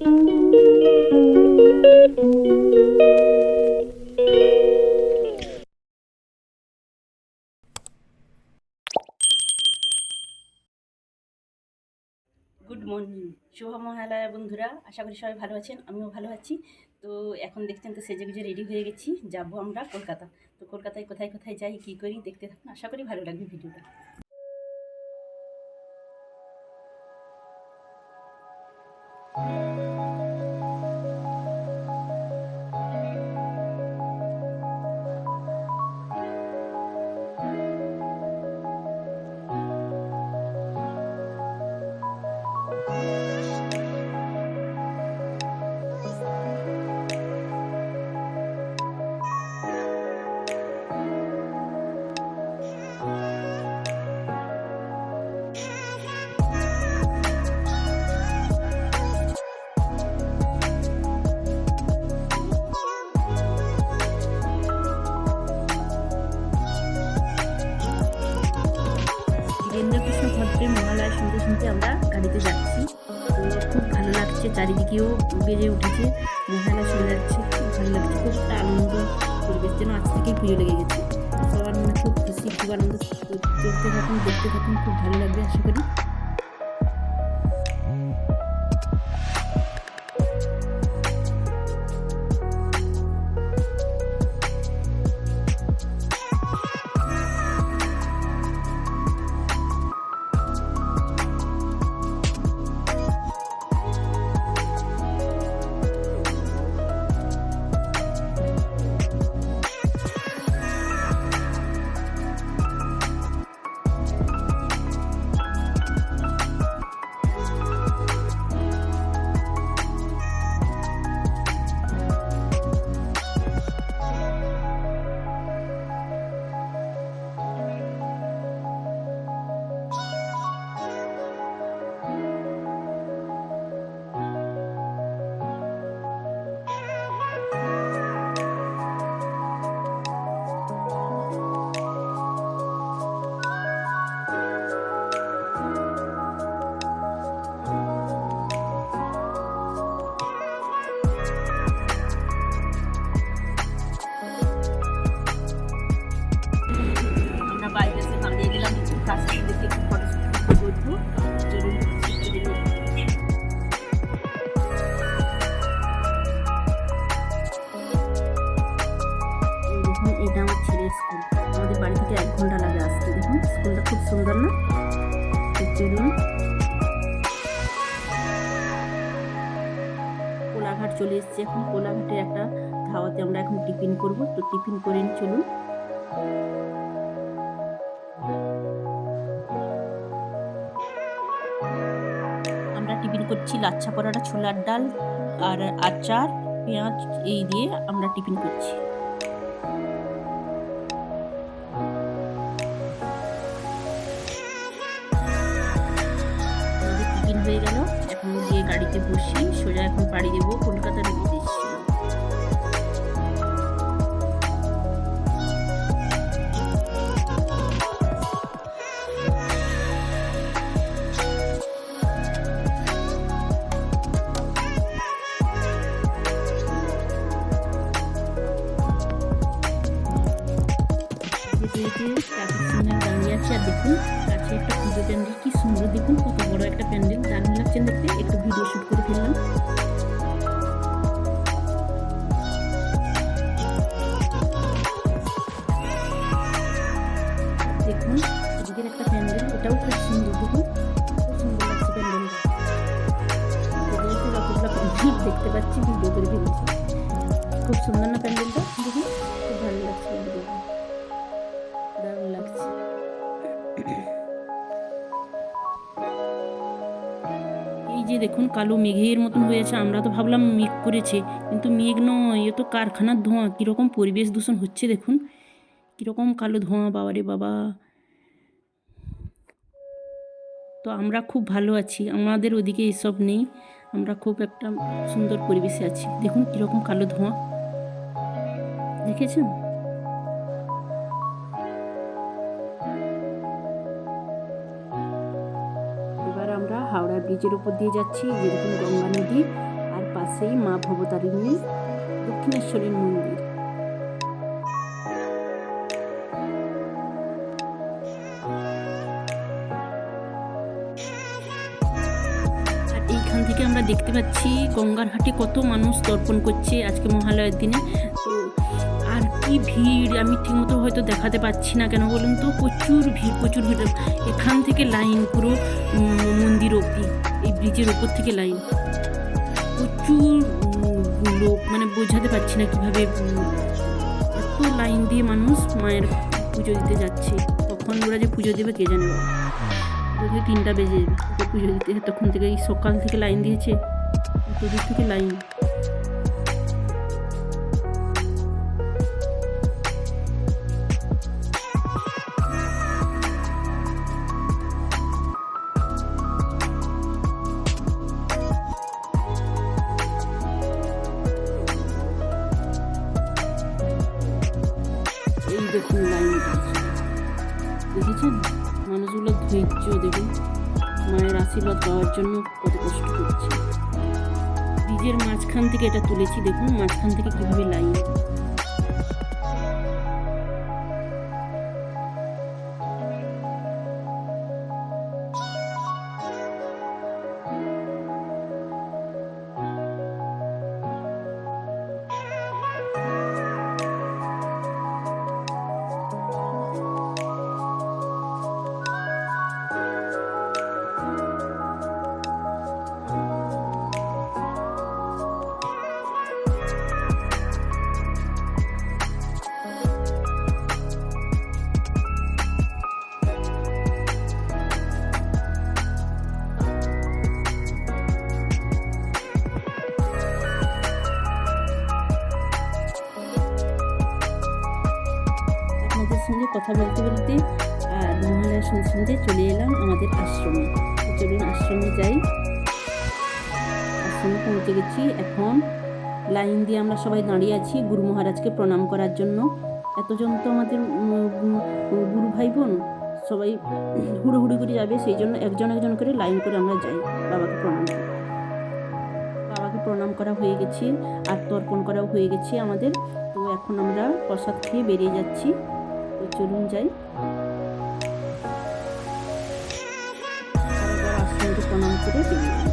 Good morning শুভ মহালয়া বন্ধুরা। আশা করি সবাই ভালো আছেন, আমিও ভালো আছি। তো এখন দেখছেন তো সেজে গুজে রেডি হয়ে গেছি, যাব আমরা কলকাতা। তো কলকাতায় কোথায় কোথায় যাই, কী করি দেখতে থাকুন। আশা করি ভালো লাগবে ভিডিওটা ভদ্রের মহালয়া শুনতে শুনতে আমরা গাড়িতে যাচ্ছি। তো খুব ভালো লাগছে, চারিদিকেও বেড়ে উঠেছে, মহালয়া শোনা যাচ্ছে। খুব ভালো লাগছে, খুব একটা আনন্দ পরিবেশ যেন আজ থেকেই পুজো লেগে গেছে। সবার মনে খুব খুশি, খুব আনন্দ চলতে থাকুন, দেখতে থাকুন, খুব ভালো লাগবে, আশা করি। স্কুল। আমাদের বাড়ি থেকে এক ঘণ্টা লাগে আসতে, দেখুন, স্কুলটা খুব সুন্দর না? চলুন কোলাঘাট চলে এসেছি এখন। কোলাঘাটের একটা ধাওয়াতে আমরা এখন টিফিন করব। তো টিফিন করে চলুন। আমরা টিফিন করছি লাচ্ছা পরোটা, ছোলার ডাল আর আচার, পেঁয়াজ, এই দিয়ে আমরা টিফিন করছি। এখন পাড়ি দেবো পাচ্ছি ভিডিও খুব সুন্দর না প্যান্ডেলটা? দেখুন খুব ভালো লাগছে প্যান্ডেলটা দারুণ লাগছে। এই যে দেখুন, কালো মেঘের মতন হয়েছে আমরা তো ভাবলাম মেঘ করেছে, কিন্তু মেঘ নয়। এ তো কারখানার ধোঁয়া। কীরকম পরিবেশ দূষণ হচ্ছে দেখুন। কীরকম কালো ধোঁয়া, বাবারে বাবা। তো আমরা খুব ভালো আছি। আমাদের ওদিকে এসব নেই। আমরা খুব একটা সুন্দর পরিবেশে আছি। দেখুন কীরকম কালো ধোঁয়া। দেখেছেন? এবার আমরা হাওড়া ব্রিজের উপর দিয়ে যাচ্ছি, যেরকম গঙ্গা নদী, আর পাশেই মা ভবতারিণী দক্ষিণেশ্বরীর মন্দির। আমরা দেখতে পাচ্ছি গঙ্গার ঘাটে কত মানুষ তর্পণ করছে আজকে মহালয়ের দিনে। তো আর কি ভিড়, আমি ঠিকমতো হয়তো দেখাতে পাচ্ছি না কেন বলুন তো? প্রচুর ভিড় প্রচুর ভিড়। এখান থেকে লাইন পুরো মন্দির অবধি, এই ব্রিজের ওপর থেকে লাইন প্রচুর লোক মানে বোঝাতে পারছি না কীভাবে এত লাইন দিয়ে মানুষ মায়ের পুজো দিতে যাচ্ছে। কখন ওরা যে পুজো দেবে কে জানে। যদি তিনটা বেজে যাবে। ওকে পুজো দিতে তখন থেকে এই সকাল থেকে লাইন দিয়েছে। এত দূর থেকে লাইন। দেখুন লাইন দেখেছেন? মানুষগুলো ধৈর্য দেবেন মায়ের আশীর্বাদ পাওয়ার জন্য কত কষ্ট করছে। ব্রিজের মাঝখান থেকে এটা তুলেছি, দেখুন মাঝখান থেকে কীভাবে লাইন। কথা বলতে বলতে আর সঙ্গে সঙ্গে চলে এলাম আমাদের আশ্রমে। চলুন আশ্রমে যাই। আশ্রমে পৌঁছে গেছি। এখন লাইন দিয়ে আমরা সবাই দাঁড়িয়ে আছি গুরু মহারাজকে প্রণাম করার জন্য। এতজন তো আমাদের গুরু ভাই বোন সবাই হুড়োহুড়ি করে যাবে, সেই জন্য একজন একজন করে লাইন করে আমরা যাই। বাবাকে প্রণাম করতে বাবাকে প্রণাম করা হয়ে গেছে আর তর্পণ করাও হয়ে গেছে আমাদের। তো এখন আমরা প্রসাদ খেয়ে বেরিয়ে যাচ্ছি। তো চলুন যাই। প্রণাম করে। বেরিয়ে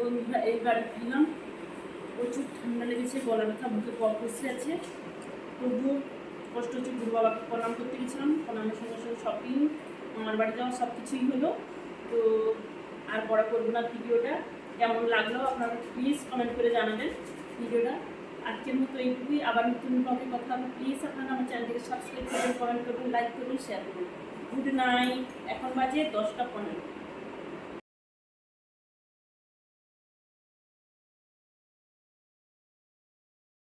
বন্ধুরা এই বাড়ি ফিরলাম প্রচুর ঠান্ডা লেগেছে গলা ব্যথা পর বসে আছে। তবুও কষ্ট হচ্ছে, গুরু বাবাকে প্রণাম করতে গেছিলাম। প্রণামের সঙ্গে সঙ্গে শপিং আমার বাড়ি যাওয়া সব কিছুই হলো। তো আর পড়া করব না ভিডিওটা। কেমন লাগল আপনারা প্লিজ কমেন্ট করে জানাবেন ভিডিওটা। আজকের মতো এইটুকুই। আবার নতুন টপিক কথা হবে প্লিজ আপনারা আমার চ্যানেলটিকে সাবস্ক্রাইব করবেন কমেন্ট করবেন লাইক করবেন শেয়ার করবেন। গুড নাইট এখন বাজে দশটা পনেরো।